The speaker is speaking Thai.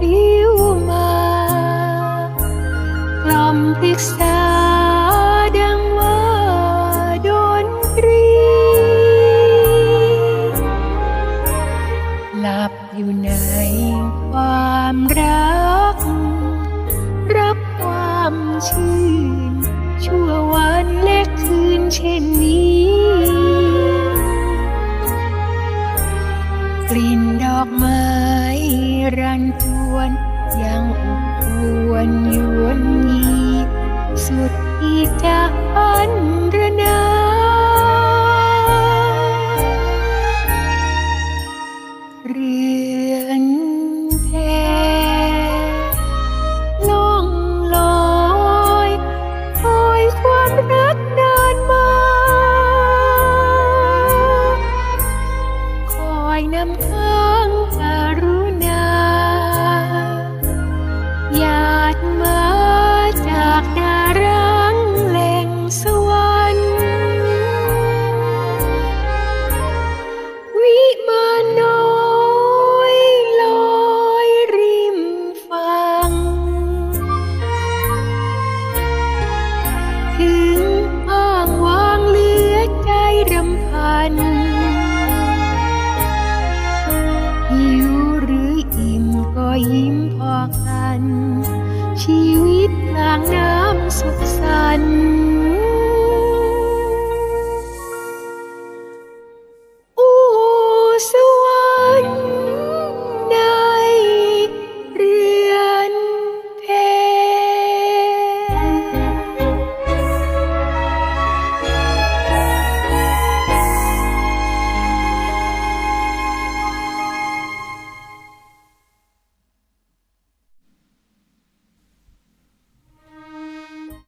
ปิวมาลำพริกษาดังว่าดนตรี หลับอยู่ในความรัก รับความชื่นชั่ววันและคืนเช่นนี้ กลิ่นดอกไม้รันจวนยังอุบ อยยิ้มพอกัน ชีวิตกลางน้ำสุขสันต์